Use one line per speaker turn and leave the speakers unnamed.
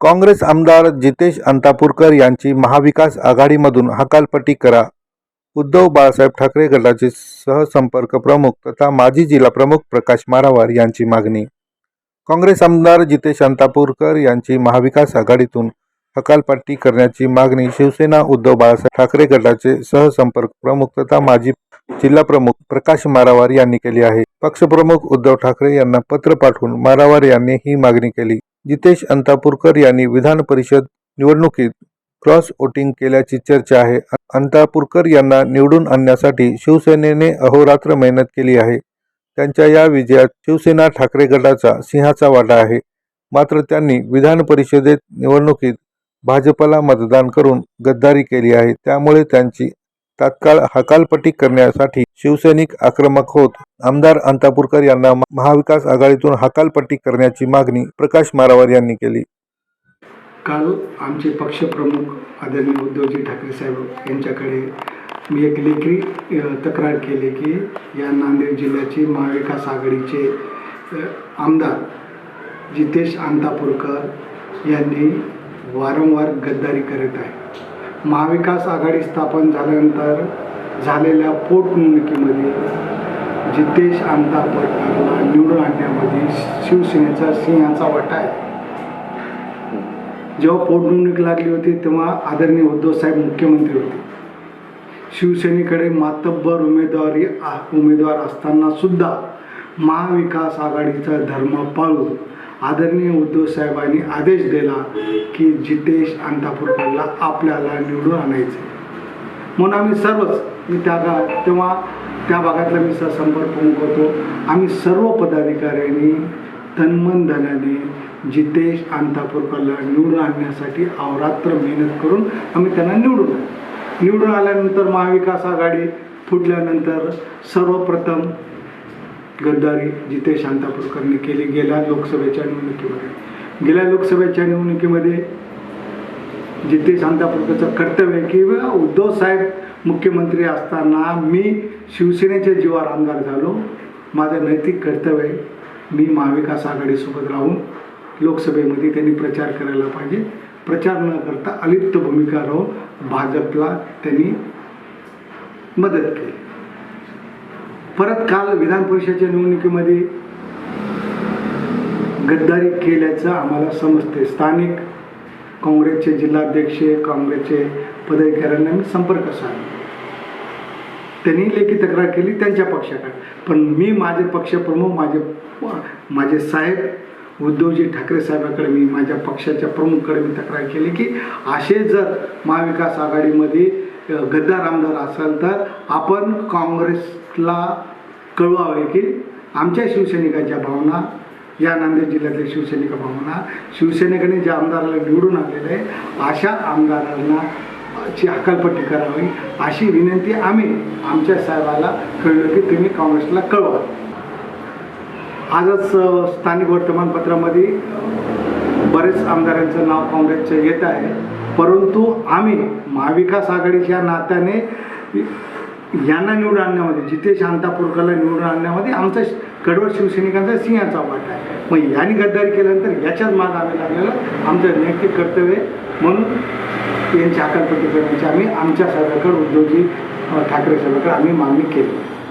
काँग्रेस आमदार जितेश अंतापूरकर यांची महाविकास आघाडीमधून हकालपट्टी करा. उद्धव बाळासाहेब ठाकरे गटाचे सहसंपर्क प्रमुख तथा माजी जिल्हा प्रमुख प्रकाश मारावार यांची मागणी. काँग्रेस आमदार जितेश अंतापूरकर यांची महाविकास आघाडीतून हकालपट्टी करण्याची मागणी शिवसेना उद्धव बाळासाहेब ठाकरे गटाचे सहसंपर्क प्रमुख तथा माजी जिल्हाप्रमुख प्रकाश मारावार यांनी केली आहे. पक्षप्रमुख उद्धव ठाकरे यांना पत्र पाठवून मारावार यांनी ही मागणी केली. जितेश अंतापूरकर यांनी विधान परिषद निवडणुकीत क्रॉस वोटिंग केल्याची चर्चा आहे. अंतापूरकर यांना निवडून आणण्यासाठी शिवसेनेने अहोरात्र मेहनत केली आहे. त्यांच्या या विजयात शिवसेना ठाकरे गटाचा सिंहाचा वाटा आहे. मात्र त्यांनी विधान परिषदेत निवडणुकीत भाजपला मतदान करून गद्दारी केली आहे. त्यामुळे त्यांची तात्काळ हकालपट्टी करण्यासाठी शिवसैनिक आक्रमक होत आमदार अंतापूरकर यांना महाविकास आघाडीतून हकालपट्टी करण्याची मागणी प्रकाश मारावार यांनी केली.
काल आमचे पक्षप्रमुख आदरणीय उद्धवजी ठाकरे साहेब यांच्याकडे मी एक लेखी तक्रार केली की या नांदेड जिल्ह्याचे महाविकास आघाडीचे आमदार जितेश अंतापूरकर यांनी वारंवार गद्दारी करत आहे. महाविकास आघाडी स्थापन झाल्यानंतर झालेल्या पोटनिवडणुकीमध्ये जितेश अंतापूरकरला निवडून आणण्यामध्ये शिवसेनेचा सिंहाचा वाटा आहे. जेव्हा पोटनिवडणूक लागली होती तेव्हा आदरणीय उद्धव साहेब मुख्यमंत्री होते. शिवसेनेकडे मातब्बर उमेदवारी उमेदवार असताना सुद्धा महाविकास आघाडीचा धर्म पाळून आदरणीय उद्धव साहेबांनी आदेश दिला की जितेश अंतापूरकरला आपल्याला निवडून आणायचे म्हणून आम्ही सर्वच मी त्या तेव्हा त्या भागातला मी संपर्क प्रमुख होतो. आम्ही सर्व पदाधिकाऱ्यांनी तन्मन धनाने जितेश अंतापूरकरला निवडून आणण्यासाठी अवरात्र मेहनत करून आम्ही त्यांना निवडून निवडून आल्यानंतर महाविकास आघाडी फुटल्यानंतर सर्वप्रथम गद्दारी जितेश अंतापूरकरने केली गेल्या लोकसभेच्या निवडणुकीमध्ये. गेल्या लोकसभेच्या निवडणुकीमध्ये जिथे अंतापूरकरचं कर्तव्य आहे की उद्धव साहेब मुख्यमंत्री असताना मी शिवसेनेच्या जीवावर आमदार झालो. माझं नैतिक कर्तव्य आहे. मी महाविकास आघाडीसोबत राहून लोकसभेमध्ये त्यांनी प्रचार करायला पाहिजे. प्रचार न करता अलिप्त भूमिका राहून भाजपला त्यांनी मदत केली. परत काल विधान परिषदेच्या निवडणुकीमध्ये गद्दारी केल्याचं आम्हाला समजते स्थानिक काँग्रेसचे जिल्हाध्यक्ष काँग्रेसचे पदाधिकाऱ्यांना मी संपर्क साधला. त्यांनी लेखी तक्रार केली त्यांच्या पक्षाकडे. पण मी माझे पक्षप्रमुख माझे माझे साहेब उद्धवजी ठाकरे साहेबाकडे मी माझ्या पक्षाच्या प्रमुखकडे मी तक्रार केली की असे जर महाविकास आघाडीमध्ये गद्दार आमदार असाल तर आपण काँग्रेसला कळवावे की आमच्या शिवसैनिकांच्या भावना या नांदेड जिल्ह्यातल्या शिवसैनिक भावना शिवसेनेकडे ज्या आमदाराला निवडून आलेले आहे अशा आमदारांना ची हकालपट्टी करावी अशी विनंती आम्ही आमच्या साहेबाला कळलं की तुम्ही काँग्रेसला कळवा. आजच स्थानिक वर्तमानपत्रामध्ये बरेच आमदारांचं नाव काँग्रेसचं येत आहे. परंतु आम्ही महाविकास आघाडीच्या नात्याने यांना निवडून आणण्यामध्ये जितेश अंतापूरकरला निवडून आणण्यामध्ये आमचा कडवट शिवसैनिकांचा सिंहाचा वाटा आहे. मग यांनी गद्दारी केल्यानंतर याच्याच माग आम्ही लागलेलं. आमचं नैतिक कर्तव्य आहे. म्हणून यांच्या हकालपट्टी करण्याची आम्ही आमच्या सरकारकडे उद्धवजी ठाकरे साहेबांकडे आम्ही मागणी केली.